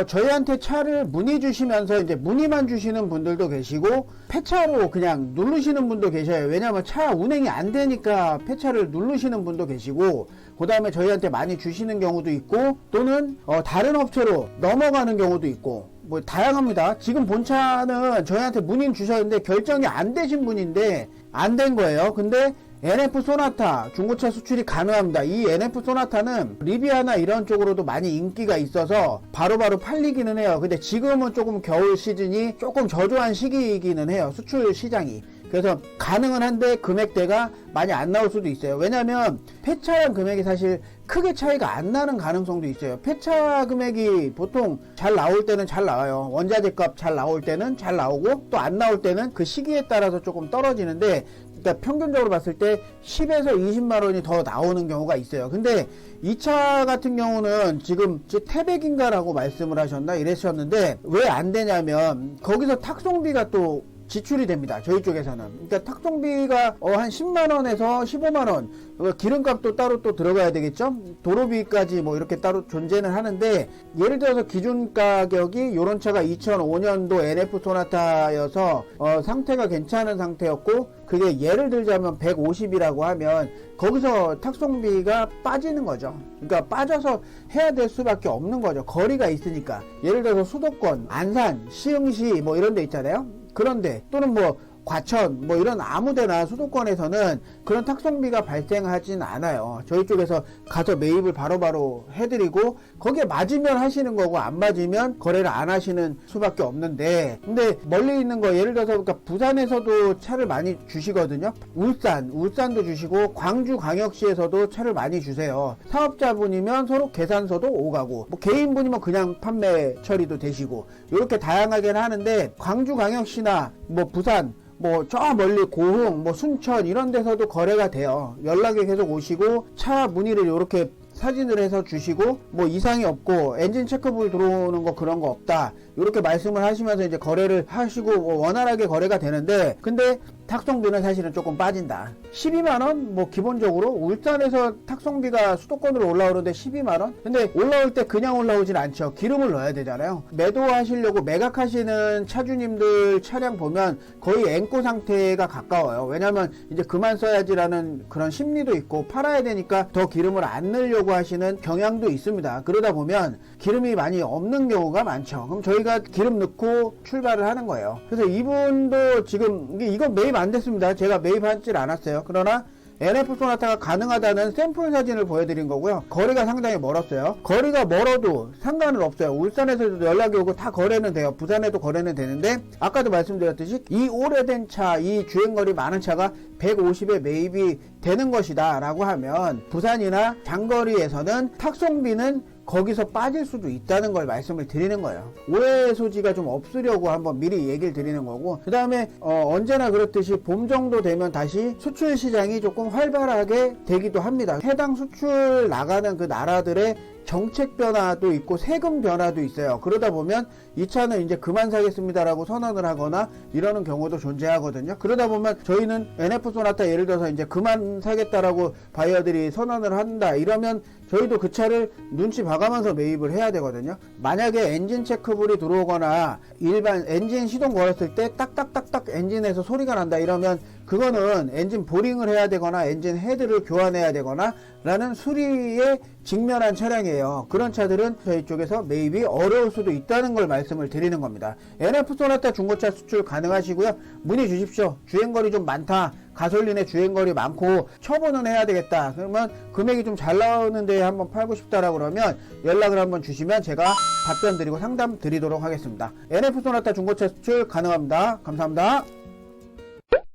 어, 저희한테 차를 문의 주시면서 이제 문의만 주시는 분들도 계시고 폐차로 그냥 누르시는 분도 계셔요. 왜냐하면 차 운행이 안 되니까 폐차를 누르시는 분도 계시고 그 다음에 저희한테 많이 주시는 경우도 있고 또는 어, 다른 업체로 넘어가는 경우도 있고 뭐 다양합니다. 지금 본 차는 저희한테 문의 주셨는데 결정이 안 되신 분인데 안 된 거예요. 근데 NF 소나타 중고차 수출이 가능합니다. 이 NF 소나타는 리비아나 이런 쪽으로도 많이 인기가 있어서 바로 바로 팔리기는 해요. 근데 지금은 조금 겨울 시즌이 조금 저조한 시기이기는 해요. 수출 시장이. 그래서 가능은 한데 금액대가 많이 안 나올 수도 있어요. 왜냐면 폐차량 금액이 사실 크게 차이가 안 나는 가능성도 있어요. 폐차 금액이 보통 잘 나올 때는 잘 나와요. 원자재 값 잘 나올 때는 잘 나오고 또 안 나올 때는 그 시기에 따라서 조금 떨어지는데 그러니까 평균적으로 봤을 때 10에서 20만 원이 더 나오는 경우가 있어요. 근데 이 차 같은 경우는 지금 제 태백인가라고 말씀을 하셨나 이랬었는데 왜 안 되냐면 거기서 탁송비가 또 지출이 됩니다. 저희 쪽에서는. 그러니까 탁송비가 어, 한 10만 원에서 15만원. 기름값도 따로 또 들어가야 되겠죠? 도로비까지 뭐 이렇게 따로 존재는 하는데, 예를 들어서 기준 가격이 요런 차가 2005년도 NF 소나타여서, 어, 상태가 괜찮은 상태였고, 그게 예를 들자면 150이라고 하면, 거기서 탁송비가 빠지는 거죠. 그러니까 빠져서 해야 될 수밖에 없는 거죠. 거리가 있으니까. 예를 들어서 수도권, 안산, 시흥시 뭐 이런 데 있잖아요. 그런데 또는 뭐 과천 뭐 이런 아무데나 수도권에서는 그런 탁송비가 발생하진 않아요. 저희 쪽에서 가서 매입을 바로 바로 해드리고 거기에 맞으면 하시는 거고 안 맞으면 거래를 안 하시는 수밖에 없는데 근데 멀리 있는 거 예를 들어서 그러니까 부산에서도 차를 많이 주시거든요. 울산 울산도 주시고 광주 광역시에서도 차를 많이 주세요. 사업자분이면 서로 계산서도 오가고 뭐 개인분이면 그냥 판매 처리도 되시고 이렇게 다양하게는 하는데 광주 광역시나 뭐 부산 뭐 저 멀리 고흥 뭐 순천 이런 데서도 거래가 돼요. 연락이 계속 오시고 차 문의를 이렇게 사진을 해서 주시고 뭐 이상이 없고 엔진 체크불 들어오는 거 그런 거 없다. 이렇게 말씀을 하시면서 이제 거래를 하시고 뭐 원활하게 거래가 되는데 근데 탁송비는 사실은 조금 빠진다. 12만원? 뭐 기본적으로 울산에서 탁송비가 수도권으로 올라오는데 12만원? 근데 올라올 때 그냥 올라오진 않죠. 기름을 넣어야 되잖아요. 매도하시려고 매각하시는 차주님들 차량 보면 거의 앵꼬 상태가 가까워요. 왜냐면 이제 그만 써야지라는 그런 심리도 있고 팔아야 되니까 더 기름을 안 넣으려고 하시는 경향도 있습니다. 그러다 보면 기름이 많이 없는 경우가 많죠. 그럼 저희가 기름 넣고 출발을 하는 거예요. 그래서 이분도 지금 이건 매입 안 됐습니다 제가 매입하질 않았어요 그러나 NF 소나타가 가능하다는 샘플 사진을 보여드린 거고요. 거리가 상당히 멀었어요. 거리가 멀어도 상관은 없어요. 울산에서도 연락이 오고 다 거래는 돼요. 부산에도 거래는 되는데 아까도 말씀드렸듯이 이 오래된 차, 이 주행거리 많은 차가 150에 매입이 되는 것이다 라고 하면 부산이나 장거리에서는 탁송비는 거기서 빠질 수도 있다는 걸 말씀을 드리는 거예요. 오해 소지가 좀 없으려고 한번 미리 얘기를 드리는 거고, 그 다음에 어, 언제나 그렇듯이 봄 정도 되면 다시 수출 시장이 조금 활발하게 되기도 합니다. 해당 수출 나가는 그 나라들의 정책 변화도 있고 세금 변화도 있어요. 그러다 보면 이 차는 이제 그만 사겠습니다라고 선언을 하거나 이러는 경우도 존재하거든요. 그러다 보면 저희는 NF 소나타 예를 들어서 이제 그만 사겠다라고 바이어들이 선언을 한다. 이러면 저희도 그 차를 눈치 봐가면서 매입을 해야 되거든요. 만약에 엔진 체크불이 들어오거나 일반 엔진 시동 걸었을 때 딱딱딱딱 엔진에서 소리가 난다 이러면 그거는 엔진 보링을 해야 되거나 엔진 헤드를 교환해야 되거나 라는 수리에 직면한 차량이에요. 그런 차들은 저희 쪽에서 매입이 어려울 수도 있다는 걸 말씀을 드리는 겁니다. NF 소나타 중고차 수출 가능하시고요. 문의 주십시오. 주행거리 좀 많다. 가솔린의 주행거리 많고 처분은 해야 되겠다. 그러면 금액이 좀 잘 나오는데 한번 팔고 싶다라고 그러면 연락을 한번 주시면 제가 답변 드리고 상담 드리도록 하겠습니다. NF 소나타 중고차 수출 가능합니다. 감사합니다.